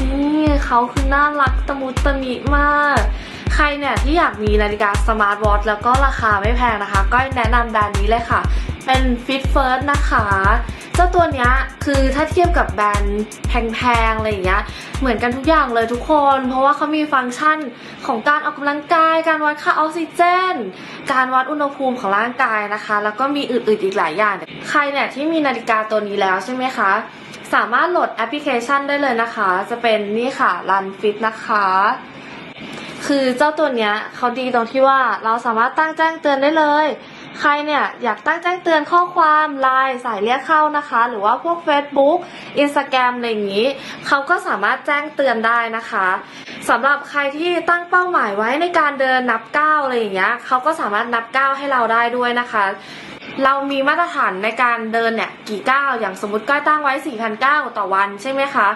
นี่เขาคือน่ารักตะมุตะมิมาก ใครเนี่ยที่อยากมีนาฬิกาสมาร์ทวอทแล้วก็ราคาไม่แพงนะคะ ก็แนะนำแบรนด์นี้เลยค่ะ เป็น Fit First นะคะ เจ้าตัวเนี้ยคือถ้าเทียบกับแบรนด์แพงๆอะไรอย่างเงี้ยเหมือนกันทุกอย่างเลยทุกคน เพราะว่าเขามีฟังก์ชันของการออกกำลังกาย การวัดค่าออกซิเจน การวัดอุณหภูมิของร่างกายนะคะ แล้วก็มีอื่นๆอีกหลายอย่าง ใครเนี่ยที่มีนาฬิกาตัวนี้แล้วใช่ไหมคะสามารถโหลดแอปพลิเคชันได้เลยนะคะ จะเป็นนี่ค่ะ Run Fit นะคะ คือเจ้าตัวเนี้ยเขาดีตรงที่ว่าเราสามารถตั้งแจ้งเตือนได้เลย ใครเนี่ยอยากตั้งแจ้งเตือนข้อความไลน์สายเรียกเข้านะคะ หรือว่าพวก Facebook Instagram อะไรอย่างนี้เขาก็สามารถแจ้งเตือนได้นะคะสำหรับใครที่ตั้งเป้าหมายไว้ในการเดินนับก้าวอะไรอย่างเงี้ยเขาก็สามารถนับก้าวให้เราได้ด้วยนะคะเรามีมาตรฐานในการเดินเนี่ยกี่ก้าวอย่างสมมติก้าวตั้งไว้4,000ก้าวต่อวันใช่ไหมคะ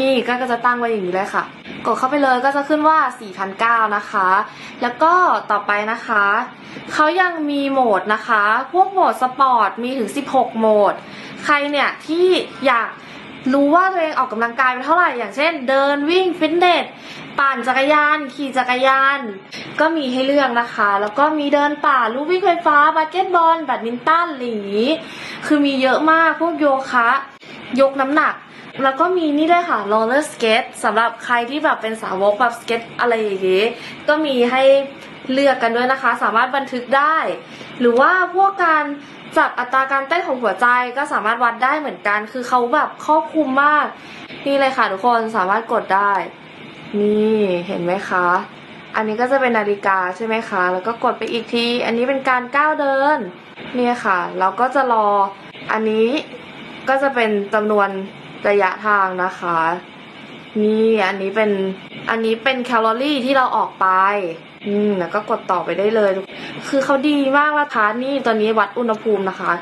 นี่ก็จะตั้งไว้อย่างนี้เลยค่ะ กดเข้าไปเลยก็จะขึ้นว่า4,009นะคะ แล้วก็ต่อไปนะคะ เขายังมีโหมดนะคะ พวกโหมดสปอร์ตมีถึง 16 โหมด ใครเนี่ยที่อยากรู้ว่าตัวเองออกกำลังกายไปเท่าไหร่ อย่างเช่น เดินวิ่งฟิตเนสปั่นจักรยาน ขี่จักรยาน ก็มีให้เลือกนะคะ แล้วก็มีเดินป่าลู่วิ่งไฟฟ้าบาสเกตบอลแบดมินตันอะไรอย่างนี้คือมีเยอะมากพวกโยคะ ยกน้ำหนัก แล้วก็มีนี่ด้วยค่ะ roller skate สำหรับใครที่แบบเป็นสาวกแบบสเก็ตอะไรอย่างงี้ก็มีให้เลือกกันด้วยนะคะ สามารถบันทึกได้ หรือว่าพวกการจับอัตราการเต้นของหัวใจก็สามารถวัดได้เหมือนกัน คือเขาแบบครอบคลุมมาก นี่เลยค่ะทุกคนสามารถกดได้ นี่เห็นไหมคะ อันนี้ก็จะเป็นนาฬิกาใช่ไหมคะ แล้วก็กดไปอีกที อันนี้เป็นการก้าวเดิน เนี่ยค่ะ เราก็จะรออันนี้ก็จะเป็นจำนวน ระยะทางนะคะ นี่อันนี้เป็นอันนี้เป็นแคลอรี่ที่เราออกไปอืมแล้วก็กดต่อไปได้เลย คือเขาดีมากนะคะนี่ตอนนี้วัดอุณหภูมินะคะ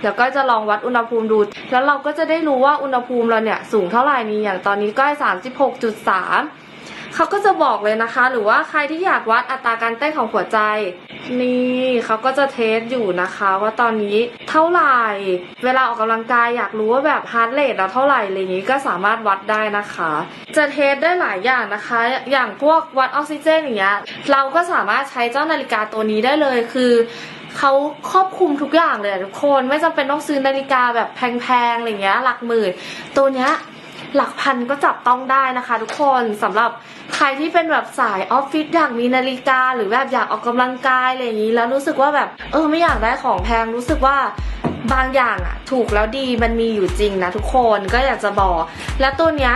เดี๋ยวก็จะลองวัดอุณหภูมิดู แล้วเราก็จะได้รู้ว่าอุณหภูมิเราเนี่ยสูงเท่าไหร่นี่อย่างตอนนี้ก็สามสิบหกจุดสาม เขาก็จะบอกเลยนะคะ หรือว่าใครที่อยากวัดอัตราการเต้นของหัวใจ นี่เขาก็จะเทสอยู่นะคะ ว่าตอนนี้เท่าไหร่ เวลาออกกำลังกายอยากรู้ว่าแบบฮาร์ดเรทเราเท่าไหร่อะไรอย่างนี้ก็สามารถวัดได้นะคะ จะเทสได้หลายอย่างนะคะ อย่างพวกวัดออกซิเจนอย่างเงี้ยเราก็สามารถใช้เจ้านาฬิกาตัวนี้ได้เลยคือเขาครอบคลุมทุกอย่างเลยทุกคนไม่จำเป็นต้องซื้อนาฬิกาแบบแพงๆอะไรเงี้ยหลักหมื่นตัวเนี้ย หลักพันก็จับต้องได้นะคะ ทุกคนสำหรับใครที่เป็นแบบสายออฟฟิศอยากมีนาฬิกา หรือแบบอยากออกกำลังกายอะไรอย่างนี้ แล้วรู้สึกว่าแบบเออไม่อยากได้ของแพงรู้สึกว่าบางอย่างอะถูกแล้วดีมันมีอยู่จริงนะทุกคนก็อยากจะบอก แล้วตัวเนี้ย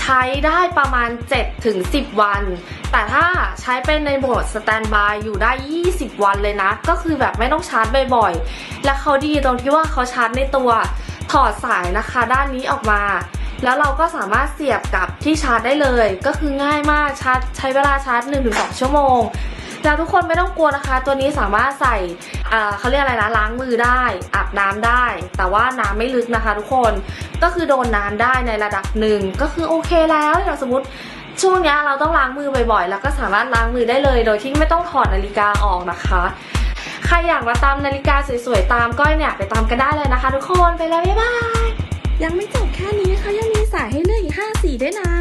ใช้ได้ประมาณ7ถึง10วัน แต่ถ้าใช้เป็นในโหมดสแตนบายอยู่ได้ 20 วันเลยนะ ก็คือแบบไม่ต้องชาร์จบ่อยๆ และเขาดีตรงที่ว่าเขาชาร์จในตัวถอดสายนะคะ ด้านนี้ออกมา แล้วเราก็สามารถเสียบกับที่ชาร์จได้เลย ก็คือง่ายมากชาร์จใช้เวลาชาร์จ 1-2 ชั่วโมงแล้วทุกคนไม่ต้องกลัวนะคะ ตัวนี้สามารถใส่เขาเรียกอะไรนะล้างมือได้อาบน้ำได้ แต่ว่าน้ำไม่ลึกนะคะ ทุกคนก็คือโดนน้ำได้ในระดับหนึ่งก็คือโอเคแล้วอย่างสมมติช่วงนี้เราต้องล้างมือบ่อยๆ แล้วก็สามารถล้างมือได้เลย โดยที่ไม่ต้องถอดนาฬิกาออกนะคะ ใครอยากมาตามนาฬิกาสวยๆตามก้อยเนี่ยไปตามกันได้เลยนะคะ ทุกคนไปแล้วบ๊ายบาย ยังไม่จบแค่นี้เขายังมีสายให้เลือกอีก 5 สีด้วยนะ